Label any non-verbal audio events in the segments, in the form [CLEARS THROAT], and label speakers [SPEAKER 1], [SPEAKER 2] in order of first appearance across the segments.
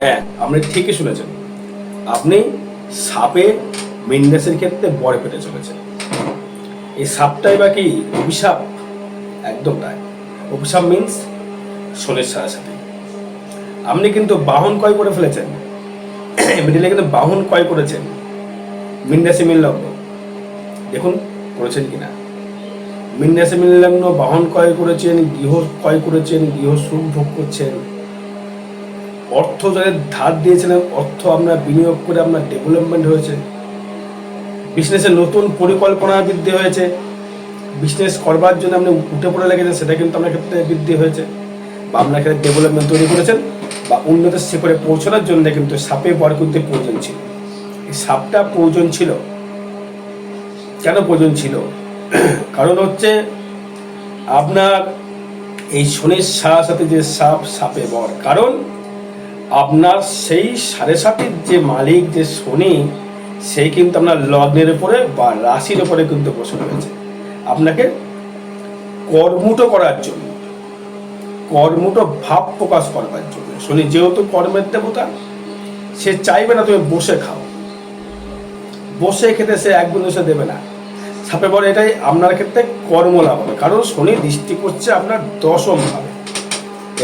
[SPEAKER 1] হ্যাঁ আপনি ঠিকই শুনেছেন। আপনি সাপে মেন্ডাসের ক্ষেত্রে বড় পেটে চলেছেন। এই সাপটাই বা কি অভিশাপ? একদম তাই। অভিশাপ মিন্স শোলের সাথে আপনি কিন্তু বাহন ক্রয় করে ফেলেছেন। মিডিলে কিন্তু বাহন ক্রয় করেছেন। মিন্ডাসে মিললগ্ন। দেখুন, করেছেন কিনা মিন্ডাসে মিললগ্ন, বাহন ক্রয় করেছেন, গৃহ ক্রয় করেছেন, গৃহ সুখ ভোগ করছেন। অর্থ যাদের ধার দিয়েছিলেন, অর্থ আপনার বিনিয়োগ করে আপনার ডেভেলপমেন্ট হয়েছে। বিজনেসের নতুন পরিকল্পনা বৃদ্ধি হয়েছে। বিজনেস করবার জন্য আপনি উঠে পড়ে লেগেছেন সেটা কিন্তু আপনার ক্ষেত্রে বৃদ্ধি হয়েছে। বা আপনার ক্ষেত্রে ডেভেলপমেন্ট তৈরি করেছেন, বা উন্নত শিখরে পৌঁছানোর জন্য কিন্তু সাপে বর করতে প্রয়োজন ছিল। এই সাপটা প্রয়োজন ছিল। কেন প্রয়োজন ছিল? কারণ হচ্ছে আপনার এই শনির সাথে যে সাপ, সাপে বর। কারণ আপনার সেই সাড়ে সাতির যে মালিক, যে শনি সেই কিন্তু আপনার লগ্নের উপরে বা রাশির উপরে কিন্তু বসে রয়েছে। আপনাকে কর্মুটো করার জন্য, কর্মুটো ভাব প্রকাশ করবার জন্য। শনি যেহেতু কর্মের দেবতা, সে চাইবে না তুমি বসে খাও। বসে খেতে সে এক সে দেবে না। সাপে বলে এটাই আপনার ক্ষেত্রে কর্ম লাভ হবে। কারণ শনি দৃষ্টি করছে আপনার দশম ভাবে।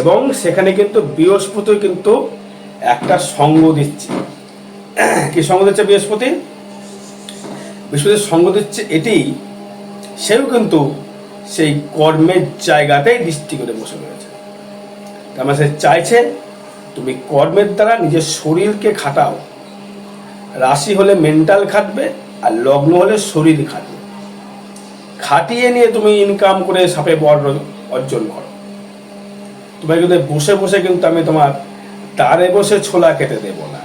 [SPEAKER 1] এবং সেখানে কিন্তু বৃহস্পতি কিন্তু একটা সঙ্গ দিচ্ছে। কি সঙ্গ দিচ্ছে বৃহস্পতি? বৃহস্পতির সঙ্গ দিচ্ছে এটি। সেও কিন্তু সেই কর্মের জায়গাতেই দৃষ্টি করে বসে রয়েছে। তার মানে সে চাইছে, তুমি কর্মের দ্বারা নিজের শরীরকে খাটাও। রাশি হলে মেন্টাল খাটবে আর লগ্ন হলে শরীর খাটবে। খাটিয়ে নিয়ে তুমি ইনকাম করে সাপে বর অর্জন করো। তোমার কিন্তু বসে বসে কিন্তু আমি তোমার তারে বসে ছোলা কেটে দেব না।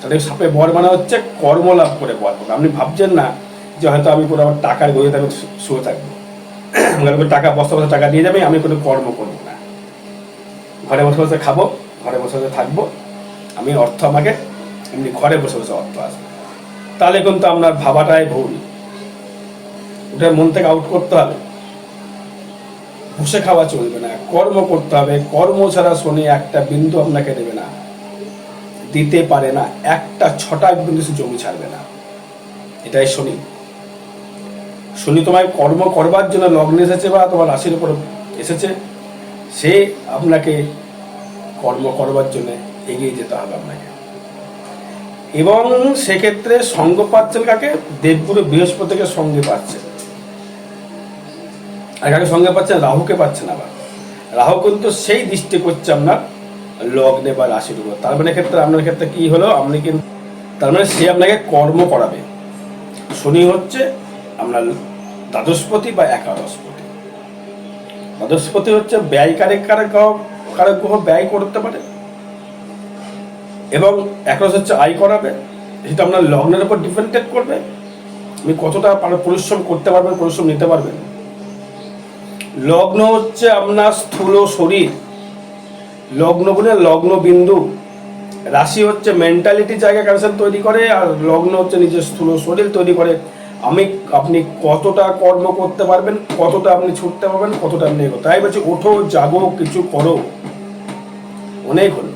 [SPEAKER 1] তাহলে সাপে বর মানে হচ্ছে কর্মলাভ করে বর পাবো। আপনি ভাবছেন না যে হয়তো আমি কোনো আমার টাকার গরিতে আমি শুয়ে থাকব। টাকা, বস্তা বস্তা টাকা দিয়ে যাবে, আমি কোনো কর্ম করব না। ঘরে বসে বসে খাব, ঘরে বসে বসে থাকব। আমি অর্থ আমাকে, এমনি ঘরে বসে বসে অর্থ আসবে। তাহলে কিন্তু আপনার ভাবাটাই ভুল। ওটা মন থেকে আউট করতে হবে। বসে খাওয়া চলবে না, কর্ম করতে হবে, কর্ম ছাড়া শনি একটা বিন্দু আপনাকে দেবে না। দিতে পারে না, একটা ছটা বিন্দু জমি ছাড়বে না। এটাই শনি। শনি তোমায় কর্ম করবার জন্য লগ্নে এসেছে বা তোমার রাশির উপর এসেছে, সে আপনাকে কর্ম করবার জন্য এগিয়ে যেতে হবে আপনাকে। এবং সেক্ষেত্রে সঙ্গ পাচ্ছেন কাকে? দেবগুরু বৃহস্পতিকে সঙ্গে পাচ্ছেন। আর সঙ্গে পাচ্ছেন রাহুকে পাচ্ছেন আবার। রাহু কিন্তু সেই দৃষ্টি করছে আপনার লগ্নে বা রাশির উপর। তার মানে ক্ষেত্রে, আপনার ক্ষেত্রে কি হলো, আপনি কিন্তু তার মানে সে আপনাকে কর্ম করাবে। শনি হচ্ছে আপনার দ্বাদশপতি বা একাদশপতি। দ্বাদশপতি হচ্ছে ব্যয় কারক গ্রহ- কারক গ্রহ ব্যয় করতে পারে। এবং একাদশ হচ্ছে আয় করাবে। সেটা আপনার লগ্নের উপর ডিপেন্ডেড করবে। আপনি কতটা পার- পরিশ্রম করতে পারবেন, পরিশ্রম নিতে পারবেন। লগ্ন হচ্ছে আপনার স্থূল শরীর। লগ্ন বলে লগ্ন বিন্দু রাশি হচ্ছে মেন্টালিটি জায়গা কানেকশন তৈরি করে আর লগ্ন হচ্ছে নিজের স্থূল শরীর তৈরি করে। আমি, আপনি কতটা কর্ম করতে পারবেন, কতটা আপনি ছুটতে পারবেন, কতটা আপনি এগো তাই বলছি, ওঠো, জাগো, কিছু করো। অনেক হলো।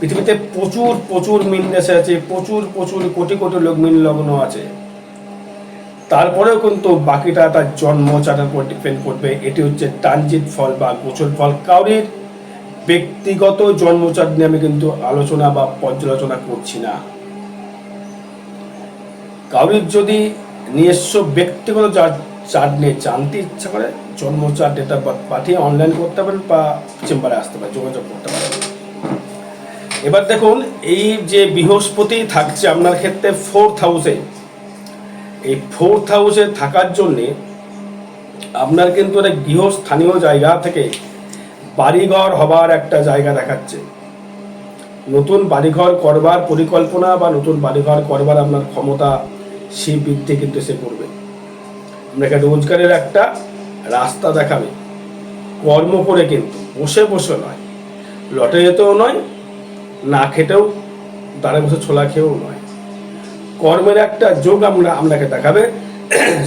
[SPEAKER 1] পৃথিবীতে প্রচুর প্রচুর মিন দেশে আছে, প্রচুর প্রচুর কোটি কোটি লোক মিন লগ্ন আছে। তারপরেও কিন্তু বাকিটা তার জন্ম চাটার উপর ডিপেন্ড করবে। এটি হচ্ছে ট্রানজিট ফল বা গোচর ফল। কাউরির ব্যক্তিগত জন্মচাট নিয়ে আমি কিন্তু আলোচনা বা পর্যালোচনা করছি না। কাউরির যদি নিজস্ব ব্যক্তিগত চার্ট নিয়ে জানতে ইচ্ছা করে জন্মচার্ট এটা পাঠিয়ে অনলাইন করতে পারেন বা চেম্বারে আসতে পারেন, যোগাযোগ করতে পারেন। এবার দেখুন, এই যে বৃহস্পতি থাকছে, আপনার ক্ষেত্রে ফোর্থ হাউসে এই ফোর্থ হাউসে থাকার জন্যে আপনার কিন্তু একটা গৃহস্থানীয় জায়গা থেকে বাড়িঘর হবার একটা জায়গা দেখাচ্ছে। নতুন বাড়িঘর করবার পরিকল্পনা বা নতুন বাড়িঘর করবার আপনার ক্ষমতা সে বৃদ্ধি কিন্তু সে করবে। আপনাকে রোজগারের একটা রাস্তা দেখাবে। কর্ম করে কিন্তু, বসে বসে নয়। লটে যেতেও নয়, না খেটেও, দাঁড়ে বসে ছোলা খেয়েও নয়। কর্মের একটা যোগ আমরা আপনাকে দেখাবে।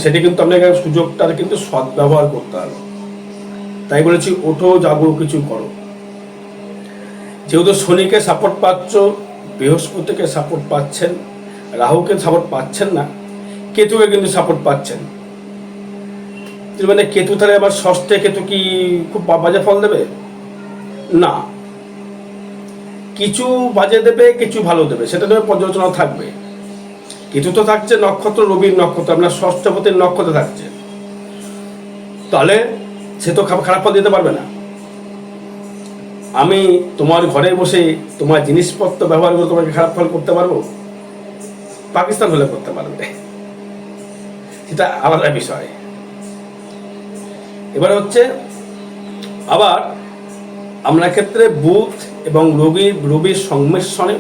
[SPEAKER 1] সেটি কিন্তু আপনাকে সুযোগটার কিন্তু সদ্ব্যবহার করতে হবে। তাই বলেছি, ওঠো, জাগো, কিছু করো। যেহেতু শনিকে সাপোর্ট পাচ্ছ, বৃহস্পতিকে সাপোর্ট পাচ্ছেন, রাহুকে সাপোর্ট পাচ্ছেন না, কেতুকে কিন্তু সাপোর্ট পাচ্ছেন। মানে কেতু তাহলে আবার ষষ্ঠে কেতু কি খুব বাজে ফল দেবে? না। কিছু বাজে দেবে, কিছু ভালো দেবে, সেটা নিয়ে পর্যালোচনা থাকবে। কেতু তো থাকছে নক্ষত্র রবির নক্ষত্র, আপনার ষষ্ঠপতির নক্ষত্র থাকছে। তাহলে সে তো খারাপ ফল দিতে পারবে না। আমি তোমার ঘরে বসে তোমার জিনিসপত্র ব্যবহার করে তোমাকে খারাপ ফল করতে পারব? পাকিস্তান হলে করতে পারবে। সেটা আলাদা বিষয়। এবার হচ্ছে, আবার আমরা ক্ষেত্রে বুথ এবং রবির রবির সংমিশ্রণে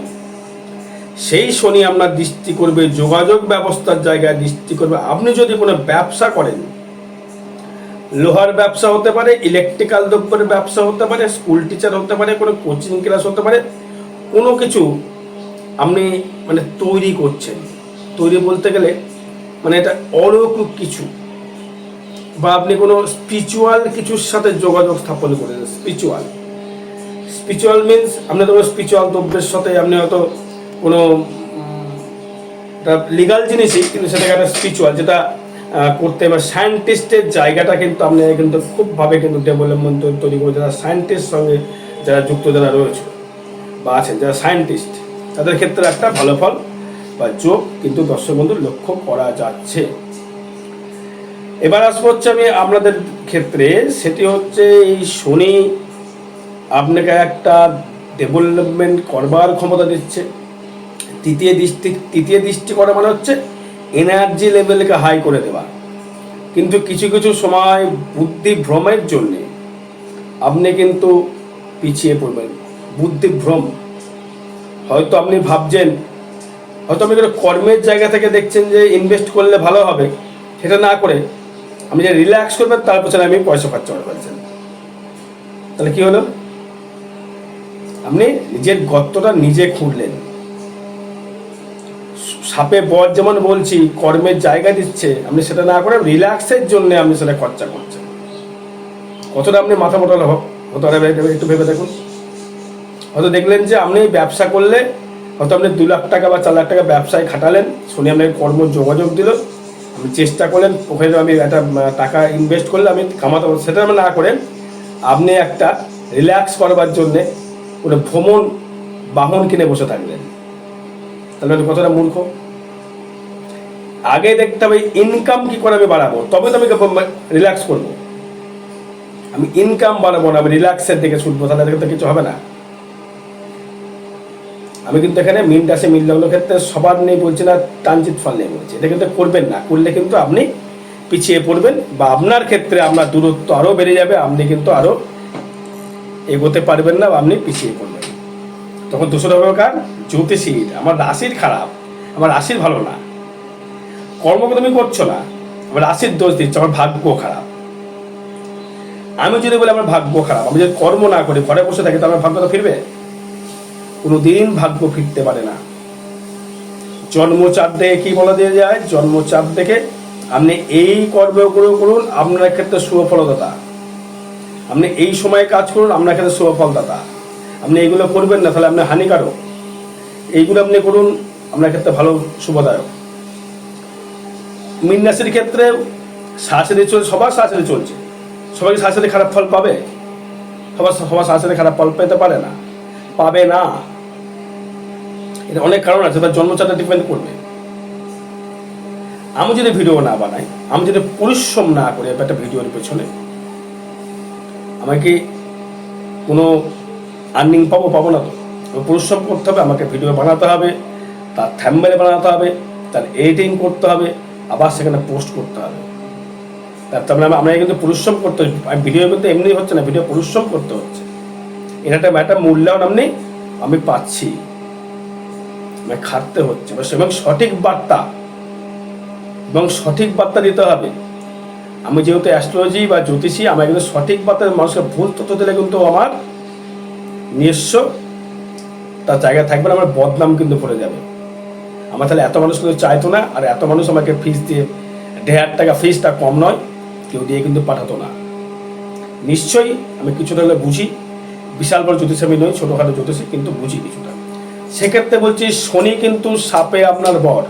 [SPEAKER 1] সেই শনি আপনার দৃষ্টি করবে, যোগাযোগ ব্যবস্থার জায়গায় দৃষ্টি করবে। আপনি যদি কোনো ব্যবসা করেন, লোহার ব্যবসা হতে পারে ইলেকট্রিক্যাল দ্রব্যের ব্যবসা হতে পারে স্কুল টিচার হতে পারে, কোনো কোচিং ক্লাস হতে পারে, কোনো কিছু আপনি মানে তৈরি করছেন। তৈরি বলতে গেলে মানে এটা অলৌকিক কিছু বা আপনি কোনো স্পিরিচুয়াল কিছুর সাথে যোগাযোগ স্থাপন করেছেন স্পিরিচুয়াল স্পিরিচুয়াল মিনস আপনি তো স্পিরিচুয়াল দ্রব্যের সাথে আপনি হয়তো কোনো লিগাল জিনিসই, কিন্তু সেটাকে একটা স্পিরিচুয়াল যেটা করতে এবার সায়েন্টিস্টের জায়গাটা কিন্তু আপনি কিন্তু খুবভাবে কিন্তু ডেভেলপমেন্ট তৈরি করে, যারা সায়েন্টিস্ট সঙ্গে যারা যুক্ত, যারা রয়েছে বা আছেন, যারা সায়েন্টিস্ট তাদের ক্ষেত্রে একটা ভালো ফল বা যোগ কিন্তু দর্শক বন্ধু লক্ষ্য করা যাচ্ছে। এবার আসব হচ্ছে আমি আপনাদের ক্ষেত্রে, সেটি হচ্ছে এই শনি আপনাকে একটা ডেভেলপমেন্ট করবার ক্ষমতা দিচ্ছে। তৃতীয় দৃষ্টি তৃতীয় দৃষ্টি করা মানে হচ্ছে এনার্জি লেভেলকে হাই করে দেওয়া। কিন্তু কিছু কিছু সময় বুদ্ধি ভ্রমের জন্যে আপনি কিন্তু পিছিয়ে পড়বেন। বুদ্ধি ভ্রম। হয়তো আপনি ভাবছেন, হয়তো আপনি কর্মের জায়গা থেকে দেখছেন যে ইনভেস্ট করলে ভালো হবে, সেটা না করে আপনি যে রিল্যাক্স করবেন তার পেছনে আমি পয়সা খরচা করে ফেলছেন তাহলে কি হলো? আপনি নিজের গর্তটা নিজে খুঁড়লেন। সাপে বর যেমন বলছি, কর্মের জায়গা দিচ্ছে, আপনি সেটা না করে রিল্যাক্সের জন্য আপনি সেটা খরচা করছেন। কতটা আপনি মাথা মোটা হতে পারে, একটু ভেবে দেখুন। হয়তো দেখলেন যে আপনি ব্যবসা করলে হয়তো আপনি দু লাখ টাকা বা চার লাখ টাকা ব্যবসায় খাটালেন, শুনে আপনাকে কর্ম যোগাযোগ দিল, আপনি চেষ্টা করলেন ওখানে আমি একটা টাকা ইনভেস্ট করলে আমি কামাতে পারব, সেটা আমি না করেন, আপনি একটা রিল্যাক্স করবার জন্যে কোনো ভ্রমণ বাহন কিনে বসে থাকলেন। তাহলে আপনি কতটা মূর্খ। আগে দেখতে হবে ইনকাম কি করে আমি বাড়াবো, তবে তো আমি রিল্যাক্স করব। আমি ইনকাম বাড়াবো না, আমি রিল্যাক্সের দিকে ছুটবো, তাহলে তো কিছু হবে না। আমি কিন্তু এখানে মিন ডাসে মিল লগ্ন ক্ষেত্রে সবার নেই বলছি না টানজিত ফল নেই বলছি। এটা কিন্তু করবেন না, করলে কিন্তু আপনি পিছিয়ে পড়বেন বা আপনার ক্ষেত্রে আপনার দূরত্ব আরও বেড়ে যাবে, আপনি কিন্তু আরও এগোতে পারবেন না বা আপনি পিছিয়ে পড়বেন। তখন দোষর হবে কার? জ্যোতিষীর আমার রাশির খারাপ, আমার রাশির ভালো না। কর্ম তুমি করছ না, আমার রাশির দোষ দিচ্ছ, আমার ভাগ্য খারাপ। আমি যদি বলি আমার ভাগ্য খারাপ, আমি যদি কর্ম না করি, ঘরে বসে থাকি তো আমার ভাগ্য তো ফিরবে? কোনোদিন ভাগ্য ফিরতে পারে না। জন্মচাপ দেখে কি বলা দিয়ে যায়? জন্মচাপ দেখে আপনি এই কর্মগুলো করুন, আপনার ক্ষেত্রে শুভফলদাতা। আপনি এই সময়ে কাজ করুন, আপনার ক্ষেত্রে শুভফলদাতা। আপনি এইগুলো করবেন না, তাহলে আপনি হানিকারক। এইগুলো আপনি করুন, আপনার ক্ষেত্রে ভালো শুভদায়ক মিন রাশির ক্ষেত্রে শাশুড়ি চলছে সবার শাশুড়ি চলছে। সবাই শাশুড়ি খারাপ ফল পাবে? সবার সবার শাশুড়ি খারাপ ফল পেতে পারে না। পাবে না। এটা অনেক কারণ আছে তার জন্মচাটা ডিপেন্ড করবে। আমি যদি ভিডিও না বানাই, আমি যদি পরিশ্রম না করি একটা ভিডিওর পেছনে, আমাকে কোনো আর্নিং পাবো পাবো না তো? পরিশ্রম করতে হবে, আমাকে ভিডিও বানাতে হবে, তার থ্যাম্বেলে বানাতে হবে, তার এডিটিং করতে হবে, আবার সেখানে পোস্ট করতে হবে। তার তার মানে আমরা কিন্তু পরিশ্রম করতে হচ্ছে। ভিডিও কিন্তু এমনি হচ্ছে না ভিডিও পরিশ্রম করতে হচ্ছে। এটা একটা মূল্যায়ন আপনি আমি পাচ্ছি। মানে খাটতে হচ্ছে। এবং সঠিক বার্তা। এবং সঠিক বার্তা দিতে হবে। আমি যেহেতু অ্যাস্ট্রোলজি বা জ্যোতিষী আমার কিন্তু সঠিক বার্তা মানুষকে ভুল তথ্য দিলে কিন্তু আমার নিজস্ব তার জায়গায় থাকবে না, আমার বদনাম কিন্তু পড়ে যাবে। আমার তাহলে এত মানুষ কিন্তু চাইতো না, আর এত মানুষ আমাকে ফিস দিয়ে, দেড় হাজার টাকা ফিসটা কম নয়, কেউ দিয়ে কিন্তু পাঠাতো না। নিশ্চয়ই আমি কিছুটা হলে বুঝি, বিশাল বড় জ্যোতিষ আমি নই, ছোটোখাটো জ্যোতিষী, কিন্তু বুঝি কিছুটা। সেক্ষেত্রে বলছি, শনি কিন্তু সাপে আপনার বর।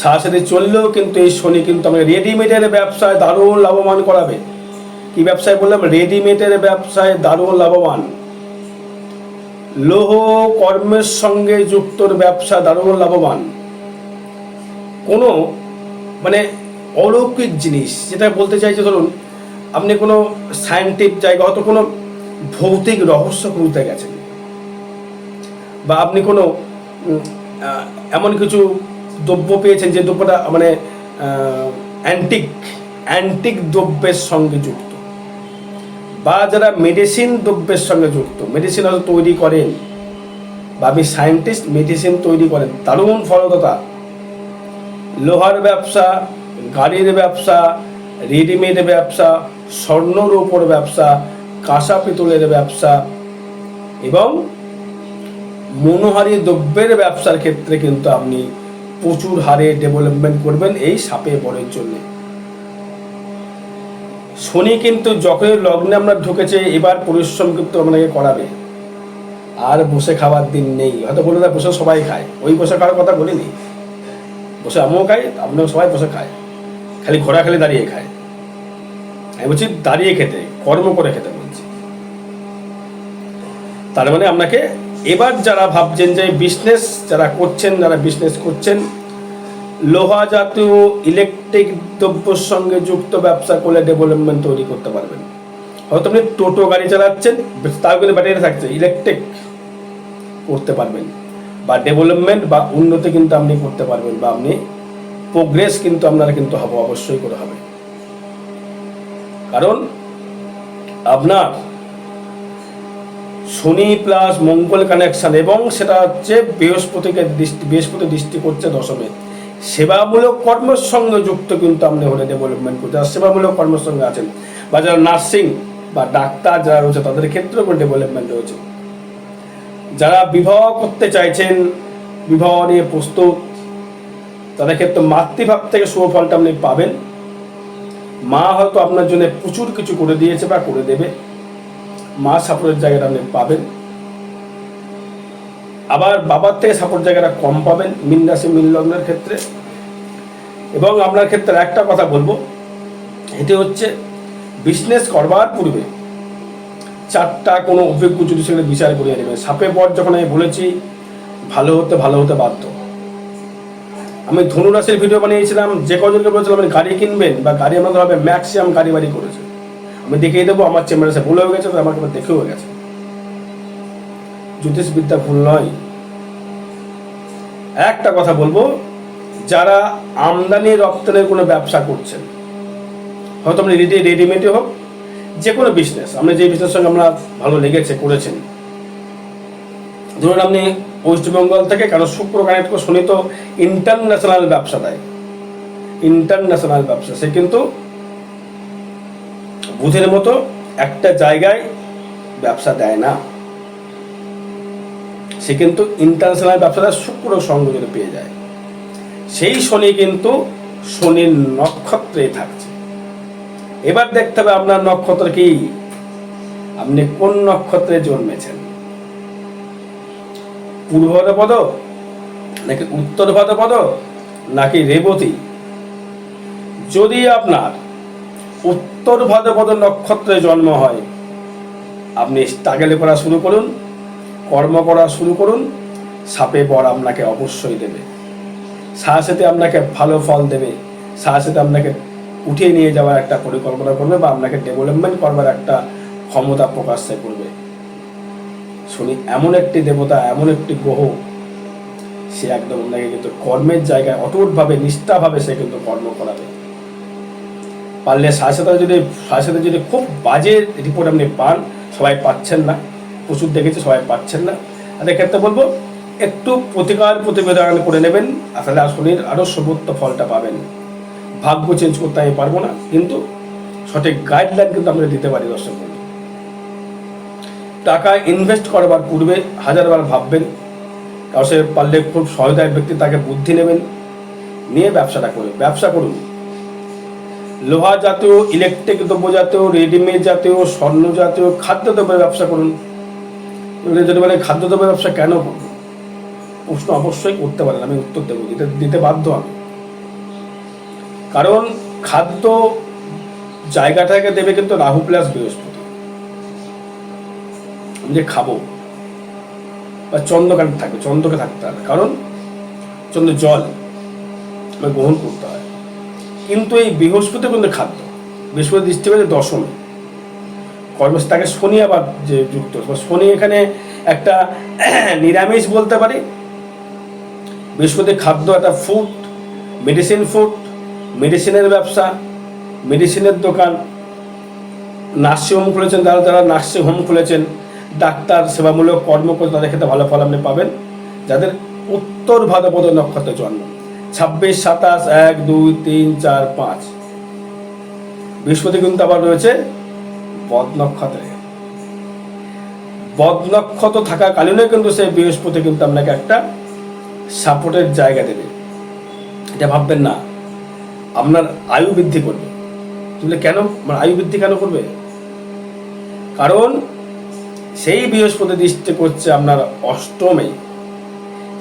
[SPEAKER 1] সাথে চললেও কিন্তু এই শনি কিন্তু আমাকে রেডিমেডের ব্যবসায় দারুণ লাভবান করাবে। কি ব্যবসায় বললাম? রেডিমেডের ব্যবসায় দারুণ লাভবান। লৌহ কর্মের সঙ্গে যুক্তর ব্যবসা দারুণ লাভবান। কোনো মানে অলৌকিক জিনিস, যেটা বলতে চাইছে ধরুন, আপনি কোনো সায়েন্টিফিক জায়গা, হয়তো কোনো ভৌতিক রহস্য খুঁজতে গেছেন। বা আপনি কোনো এমন কিছু দ্রব্য পেয়েছেন যে দ্রব্যটা মানে অ্যান্টিক অ্যান্টিক দ্রব্যের সঙ্গে যুক্ত। বা যারা মেডিসিন দ্রব্যের সঙ্গে যুক্ত মেডিসিন হয়তো তৈরি করেন বা আপনি সায়েন্টিস্ট মেডিসিন তৈরি করেন, দারুণ ফলদাতা লোহার ব্যবসা, গাড়ির ব্যবসা রেডিমেড ব্যবসা, স্বর্ণর উপর ব্যবসা, কাঁসা পিতলের ব্যবসা এবং মনোহারী দ্রব্যের ব্যবসার ক্ষেত্রে কিন্তু আপনি প্রচুর হারে ডেভেলপমেন্ট করবেন এই সাপে বরের জন্য। শনি কিন্তু যখনই লগ্নে আমরা ঢুকেছে, এবার পরিশ্রম কিন্তু আপনাকে করাবে। আর বসে খাওয়ার দিন নেই। হয়তো বলে না, বসে সবাই খায়। ওই বসে খাওয়ার কথা বলিনি। বসে আমিও খাই, আপনিও সবাই বসে খায়। খালি ঘোরা খালি দাঁড়িয়ে খায়। আমি বলছি, দাঁড়িয়ে খেতে, কর্ম করে খেতে বলছি। তার মানে আপনাকে এবার যারা ভাবছেন যে বিজনেস যারা করছেন, যারা বিজনেস করছেন লোহা জাতীয় ইলেকট্রিক দ্রব্যের সঙ্গে যুক্ত ব্যবসা করলে ডেভেলপমেন্ট তৈরি করতে পারবেন। হয়তো আপনি টোটো গাড়ি চালাচ্ছেন তার কিন্তু ব্যাটারি থাকছে ইলেকট্রিক করতে পারবেন। বা ডেভেলপমেন্ট বা উন্নতি কিন্তু আপনি করতে পারবেন, বা আপনি প্রোগ্রেস কিন্তু আপনারা কিন্তু হবে, অবশ্যই করে হবে। কারণ আপনার শনি প্লাস মঙ্গল কানেকশন এবং সেটা হচ্ছে বৃহস্পতিকে দৃষ্টি, বৃহস্পতি দৃষ্টি করছে দশমে। সেবামূলক কর্মের সঙ্গে যুক্ত কিন্তু আপনি হলে ডেভেলপমেন্ট করতে আর সেবামূলক কর্মের সঙ্গে আছেন বা যারা নার্সিং বা ডাক্তার যারা রয়েছে, তাদের ক্ষেত্রেও কোনো ডেভেলপমেন্ট রয়েছে। যারা বিবাহ করতে চাইছেন, বিবাহ নিয়ে প্রস্তুত, তাদের ক্ষেত্রে মাতৃভাব থেকে শুভ ফলটা আপনি পাবেন। মা হয়তো আপনার জন্য প্রচুর কিছু করে দিয়েছে বা করে দেবে। মা সাপোর্টের জায়গাটা আপনি পাবেন। আবার বাবার থেকে সাপোর্ট জায়গাটা কম পাবেন, মিন রাশি, মিন লগ্নের ক্ষেত্রে। এবং আপনার ক্ষেত্রে একটা কথা বলব, এটি হচ্ছে বিজনেস করবার পূর্বে চারটা কোনো অভিজ্ঞ যদি সেখানে বিচার করিয়ে নেবে। সাপে বর যখন আমি বলেছি, ভালো হতে ভালো হতে বাধ্য। আমি ধনুরাশির ভিডিও বানিয়েছিলাম, যে কজনকে বলেছিলাম, আপনি গাড়ি কিনবেন বা গাড়ি আমাদের হবে ম্যাক্সিমাম গাড়ি বাড়ি করেছে। আমি দেখিয়ে দেবো, আমার চেম্বারে সে ভুল হয়ে গেছে আবার দেখেও গেছে। জ্যোতিষবিদ্যা ভুল নয়। একটা কথা বলব, যারা আমদানি রপ্তানির কোনো ব্যবসা করছেন, হয়তো আপনি রেডি রেডিমেডে হোক যে কোনো বিজনেস আপনি যে বিজনেস সঙ্গে আমরা ভালো লেগেছে, করেছেন। ধরুন আপনি ওয়েস্ট বেঙ্গল থেকে কারণ শুক্র কানেক্ট করে শনি তো ইন্টারন্যাশনাল ব্যবসা দেয়। ইন্টারন্যাশনাল ব্যবসা, সে কিন্তু বুধের মতো একটা জায়গায় ব্যবসা দেয় না। সে কিন্তু ইন্টারন্যাশনাল ব্যবসাটা শুক্র সংযোজনে পেয়ে যায়। সেই শনি কিন্তু শনির নক্ষত্রে থাকছে। এবার দেখতে হবে আপনার নক্ষত্র কি? আপনি কোন নক্ষত্রে জন্মেছেন? পূর্ব ভাদ্রপদ নাকি উত্তর ভাদ্রপদ নাকি রেবতী? যদি আপনার উত্তর ভাদ্রপদ নক্ষত্রে জন্ম হয়, আপনি স্ট্রাগেল করা শুরু করুন। কর্ম করা শুরু করুন, সাপে বর আপনাকে অবশ্যই দেবে। সাথে আপনাকে ভালো ফল দেবে। সাথে আপনাকে উঠিয়ে নিয়ে যাওয়ার একটা পরিকল্পনা করবে বা আপনাকে ডেভেলপমেন্ট করবার একটা ক্ষমতা প্রকাশ্যে করবে। শুনি, এমন একটি দেবতা, এমন একটি গ্রহ, সে একদম আপনাকে কিন্তু কর্মের জায়গায় অটুটভাবে, নিষ্ঠাভাবে সে কিন্তু কর্ম করাবে। পারলে সাথে যদি সাথে সাথে যদি খুব বাজে রিপোর্ট আপনি পান, সবাই পাচ্ছেন না। প্রচুর দেখেছি, সবাই পাচ্ছেন না। আর ক্ষেত্রে বলব, একটু প্রতিকার প্রতিবেদন করে নেবেন আসলে আসলের আরও সর্বোত্ত ফলটা পাবেন। ভাগ্য চেঞ্জ করতে আমি পারব না, কিন্তু সঠিক গাইডলাইন কিন্তু আমরা দিতে পারি দর্শক। টাকা ইনভেস্ট করবার পূর্বে হাজারবার ভাববেন কারও সে পারলে খুব সহায়তার ব্যক্তি, তাকে বুদ্ধি নেবেন, নিয়ে ব্যবসাটা করুন। ব্যবসা করুন। লোহা জাতীয় ইলেকট্রিক দ্রব্য জাতীয় রেডিমেড জাতীয়, স্বর্ণ জাতীয়, খাদ্যদ্রব্যের ব্যবসা করুন। যদি মানে খাদ্যদ্রব্যের ব্যবসা কেন প্রশ্ন অবশ্যই করতে পারেন, আমি উত্তর দেবো, দিতে দিতে বাধ্য আমি। কারণ খাদ্য জায়গাটাকে দেবে কিন্তু রাহু প্লাস বৃহস্পতি। যে খাব, বা চন্দ্রকান্ত থাকবে, চন্দ্রকে থাকতে হবে। কারণ চন্দ্র জল গ্রহণ করতে হয়। কিন্তু এই বৃহস্পতি কিন্তু খাদ্য। বৃহস্পতি দৃষ্টি করে দশমী। কর্মস তাকে শনি আবার যে যুক্ত শনি এখানে একটা [CLEARS THROAT] নিরামিষ বলতে পারি। বৃহস্পতি খাদ্য একটা ফুড মেডিসিন ফুড মেডিসিনের ব্যবসা মেডিসিনের দোকান। নার্সিং হোম খুলেছেন তারা যারা নার্সিং হোম খুলেছেন, ডাক্তার সেবামূলক কর্ম করে তাদের ক্ষেত্রে ভালো ফল আপনি পাবেন। যাদের উত্তর ভাদ্রপদ নক্ষত্রে জন্ম, ছাব্বিশ, সাতাশ, এক, দুই, তিন, চার, পাঁচ। বৃহস্পতি কিন্তু আবার রয়েছে বদ নক্ষত্রে বদ নক্ষত্র থাকাকালীনও কিন্তু সেই বৃহস্পতি কিন্তু আপনাকে একটা সাপোর্টের জায়গা দেবে। এটা ভাববেন না। আপনার আয়ু বৃদ্ধি করবে। তাহলে কেন? মানে আয়ু বৃদ্ধি কেন করবে? কারণ সেই বৃহস্পতি দৃষ্টি করছে আপনার অষ্টমে।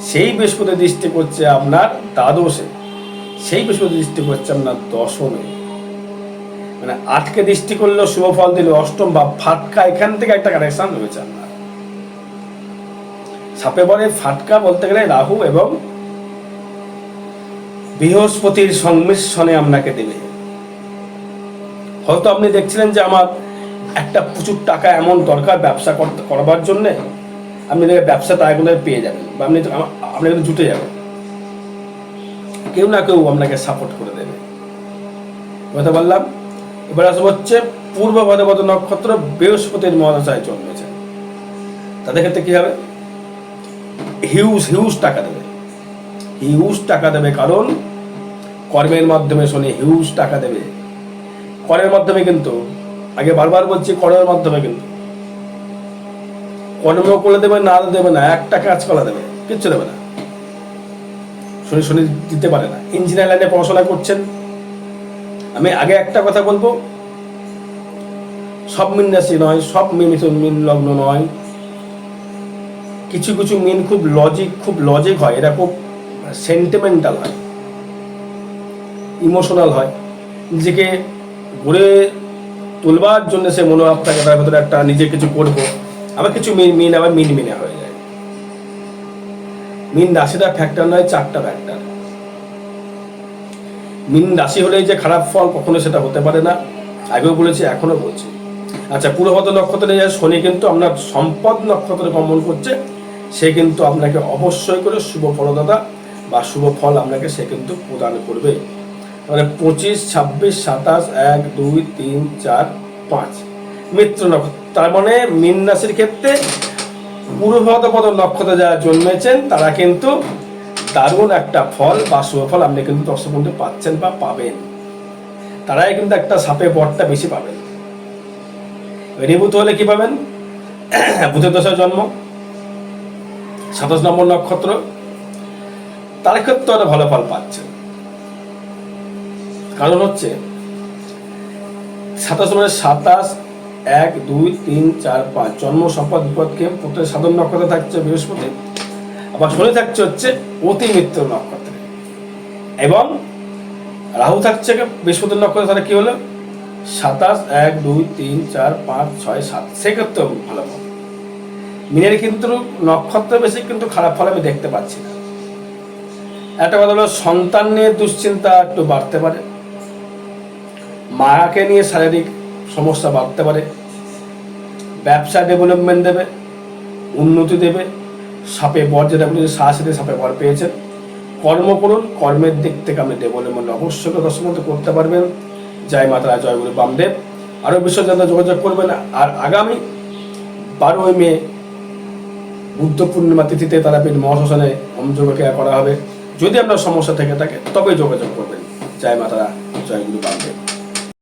[SPEAKER 1] সেই বৃহস্পতি দৃষ্টি করছে আপনার দ্বাদশে। সেই বৃহস্পতি দৃষ্টি করছে আপনার দশমে। মানে আটকে দৃষ্টি করলেও শুভ ফল দিলে অষ্টম বা ফাটকা, এখান থেকে একটা কানেকশন রয়েছে আপনার। সাপে বলে ফাটকা বলতে গেলে রাহু এবং বৃহস্পতির সংমিশ্রণে আপনাকে দেবে। হয়তো আপনি দেখছিলেন যে আমার একটা প্রচুর টাকা এমন দরকার ব্যবসা করবার জন্যে, আপনি দেখে ব্যবসা টাকাগুলো পেয়ে যাবেন বা আপনি আপনি কিন্তু জুটে যাবেন। কেউ না কেউ আপনাকে সাপোর্ট করে দেবে। কথা বললাম? এবার আসব হচ্ছে পূর্ব ভাদ্রপদ নক্ষত্র বৃহস্পতির মহাদশায় জন্মেছে। তাদের ক্ষেত্রে কি হবে? হিউজ হিউজ টাকা দেবে। হিউজ টাকা দেবে কারণ কর্মের মাধ্যমে শনি হিউজ টাকা দেবে। করের মাধ্যমে কিন্তু, আগে বারবার বলছি করের মাধ্যমে কিন্তু। কর্ম করে দেবে, না দেবে না, একটা কাজ করা দেবে, কিচ্ছু দেবে না। শনি শনি দিতে পারে না। ইঞ্জিনিয়ার লাইনে পড়াশোনা করছেন আমি আগে একটা কথা বলব। সব মিন রাশি নয়, সব মিন মিন লগ্ন নয়। কিছু কিছু মিন খুব লজিক খুব লজিক হয়, এরা খুব সেন্টিমেন্টাল হয় ইমোশনাল হয়। নিজেকে ঘুরে তুলবার জন্য সে মনোভাব থাকে তার ভেতরে একটা নিজে কিছু করব। আবার কিছু মিন মিন আবার মিন মিনে হয়ে যায়। মিন রাশিটা ফ্যাক্টর নয়, চারটা ফ্যাক্টর মিন রাশি হলেই যে খারাপ ফল কখনো সেটা হতে পারে না। আগেও বলেছি এখনও বলছি। আচ্ছা পূর্বপদ নক্ষত্রে যে শনি কিন্তু আপনার সম্পদ নক্ষত্রে গমন করছে, সে কিন্তু আপনাকে অবশ্যই করে শুভ ফলদাতা বা শুভ ফল আপনাকে সে কিন্তু প্রদান করবে। মানে পঁচিশ, ছাব্বিশ, সাতাশ, এক, দুই, তিন, চার, পাঁচ। মিত্র নক্ষত্র, তার মানে মীন রাশির ক্ষেত্রে পূর্বপদ নক্ষত্রে যারা জন্মেছেন, তারা কিন্তু দারুণ একটা ফল, বা শুভ ফল আপনি কিন্তু দর্শক বন্ধু পাচ্ছেন বা পাবেন। তারাই কিন্তু একটা সাপে বরটা বেশি পাবেন রেবুত হলে কি পাবেন? [CLEARS THROAT] বুধের দশায় জন্ম। সাতাশ নম্বর নক্ষত্র। তার ক্ষেত্রে একটা ভালো ফল পাচ্ছেন। কারণ হচ্ছে, সাতাশ নম্বরে সাতাশ, এক, দুই, তিন, চার, পাঁচ। জন্ম, সম্পদ বিপদকে প্রত্যেক সাধন, নক্ষত্রে থাকছে বৃহস্পতি। আবার শনি থাকছে হচ্ছে অতি মিত্র নক্ষত্রে। এবং রাহু থাকছে বৃহস্পতির নক্ষত্রে, তাহলে কি হলো? সাতাশ, এক, দুই, তিন, চার, পাঁচ, ছয়, সাত। সেক্ষেত্রেও ভালো ফল মিনের কিন্তু নক্ষত্র বেশি, কিন্তু খারাপ ফল আমি দেখতে পাচ্ছি না। একটা কথা হলো, সন্তান নিয়ে দুশ্চিন্তা একটু বাড়তে পারে। মায়াকে নিয়ে শারীরিক সমস্যা বাড়তে পারে। ব্যবসা ডেভেলপমেন্ট দেবে, উন্নতি দেবে। সাপে বর, যেটা বলেছে সাহসীতে সাপে বর পেয়েছেন। কর্ম করুন, কর্মের দিক থেকে আপনি ডেভেলপমেন্ট অবশ্যই মধ্যে করতে পারবেন। জয় মাতারা জয় গুরু বামদেব। আরও বিষয় যাতে যোগাযোগ করবেন। আর আগামী বারোই মে, বুদ্ধ পূর্ণিমা তিথিতে তারাপীঠ মহাশ্মশানে হোমযোগ করা হবে। যদি আপনার সমস্যা থেকে থাকে তবে যোগাযোগ করবেন। জয় মাতারা জয় গুরু বামদেব।